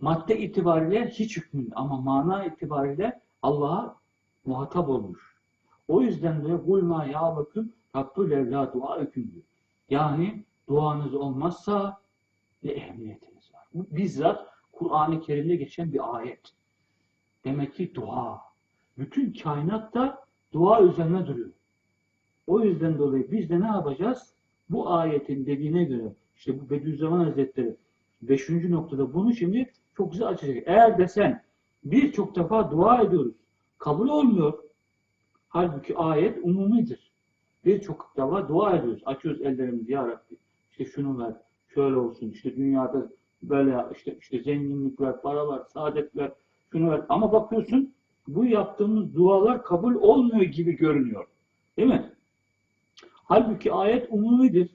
madde itibariyle hiç hükmünde ama mana itibariyle Allah'a muhatap olmuş. O yüzden de gulma ya bakın Rabbül evla dua hükümdür. Yani duanız olmazsa ne ehemmiyetiniz var? Bu bizzat Kur'an-ı Kerim'de geçen bir ayet. Demek ki dua. Bütün kainat da dua üzerine duruyor. O yüzden dolayı biz de ne yapacağız? Bu ayetin dediğine göre işte bu Bediüzzaman Hazretleri 5. noktada bunu şimdi çok güzel açacak. Eğer desen birçok defa dua ediyoruz. Kabul olmuyor. Halbuki ayet umumidir. Birçok defa dua ediyoruz. Açıyoruz ellerimizi ya Rabbi. İşte şunu ver, şöyle olsun. İşte dünyada böyle işte işte zenginlik ver, para ver, saadet ver, şunu ver. Ama bakıyorsun bu yaptığımız dualar kabul olmuyor gibi görünüyor. Değil mi? Halbuki ayet umumidir.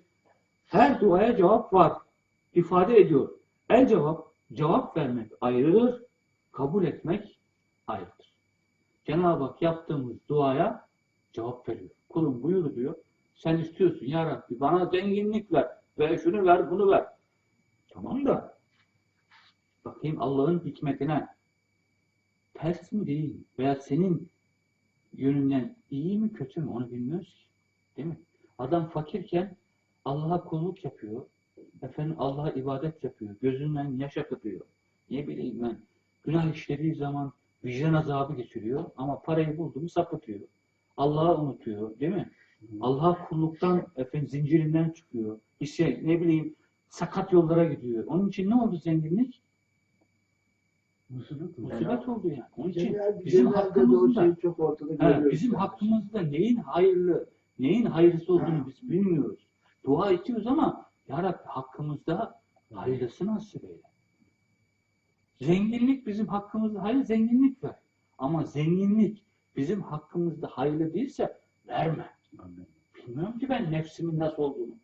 Her duaya cevap var. ifade ediyor. El cevap, cevap vermek ayrıdır. Kabul etmek ayrıdır. Cenab-ı Hak yaptığımız duaya cevap veriyor. Kulum buyur diyor. Sen istiyorsun ya Rabbi bana zenginlik ver. Ve şunu ver bunu ver. Tamam da bakayım Allah'ın hikmetine ters mi değil mi? Veya senin yönünden iyi mi kötü mü onu bilmiyoruz ki. Değil mi? Adam fakirken Allah'a kulluk yapıyor. Efendim Allah'a ibadet yapıyor. Gözünden yaş akıtıyor. Ne bileyim ben. Günah işlediği zaman vicdan azabı geçiriyor. Ama parayı buldu mu sapıtıyor. Allah'ı unutuyor. Değil mi? Allah'a kulluktan efendim zincirinden çıkıyor. İşte ne bileyim sakat yollara gidiyor. Onun için ne oldu zenginlik? Musibet? Musibet oldu yani. Onun için Genel- bizim hakkımızda şey çok ortada görüyoruz. bizim hakkımızda neyin hayırlı, neyin hayırlısı olduğunu biz bilmiyoruz. Dua ediyoruz ama Ya Rabbi hakkımızda hayırlısı nasip eyle. Zenginlik bizim hakkımızda hayır zenginlik ver. Ama zenginlik bizim hakkımızda hayırlı değilse verme. Amin. Bilmiyorum ki ben nefsimin nasıl olduğunu.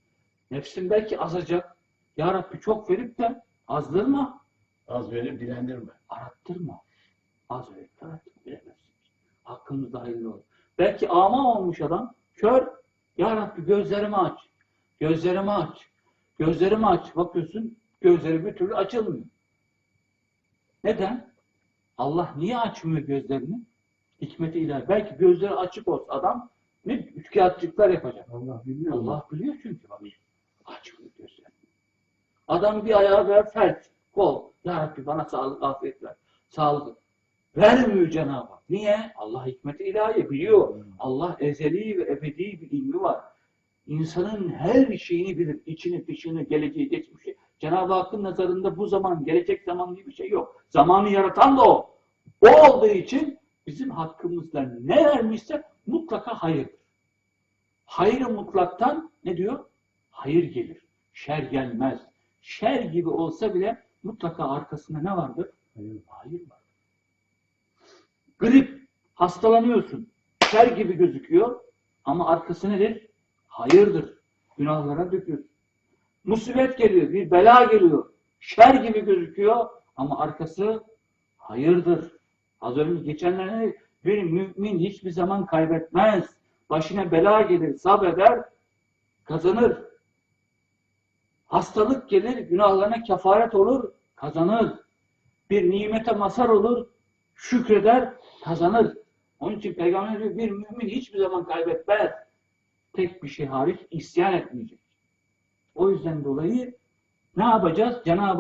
Nefsim belki azacak. Ya Rabbi çok verip de azdırma, Az verip dilendirme. arattırma. Az verip de arattırma. Bilemezsin. Hakkımızda hayırlı olur. Belki ama olmuş adam, kör. Ya Rabbi gözlerimi aç. Gözlerimi aç. Gözlerimi aç. Bakıyorsun gözleri bir türlü açılmıyor. Neden? Allah niye açmıyor gözlerini? Hikmeti ilahi. Belki gözleri açık olsa adam ne üçkağıtçılıklar yapacak. Allah biliyor. Allah biliyor çünkü bak. Açmıyor gözlerini. Adam bir ayağı ver fert, kol. Ya Rabbi bana sağlık, afiyet ver. Sağlık. Vermiyor Cenab-ı Hak. Niye? Allah hikmeti ilahi biliyor. Allah ezeli ve ebedi bir ilmi var. İnsanın her şeyini bilir. içini, dışını, geleceği, geçmişi. Cenab-ı Hakk'ın nazarında bu zaman, gelecek zaman diye bir şey yok. Zamanı yaratan da o. O olduğu için bizim hakkımızda ne vermişse mutlaka hayırdır. Hayır mutlaktan ne diyor? Hayır gelir. Şer gelmez. Şer gibi olsa bile mutlaka arkasında ne vardır? Hayır. Hayır var. Grip, hastalanıyorsun. Şer gibi gözüküyor ama arkası nedir? Hayırdır. Günahlara döküyorsun. Musibet geliyor, bir bela geliyor. Şer gibi gözüküyor ama arkası hayırdır. Az önce geçenlerde bir mümin hiçbir zaman kaybetmez. Başına bela gelir, sabreder, kazanır. Hastalık gelir, günahlarına kefaret olur, kazanır. Bir nimete mazhar olur, şükreder, kazanır. Onun için Peygamber bir mümin hiçbir zaman kaybetmez. Tek bir şey hariç isyan etmeyecek. O yüzden dolayı ne yapacağız? Cenab-ı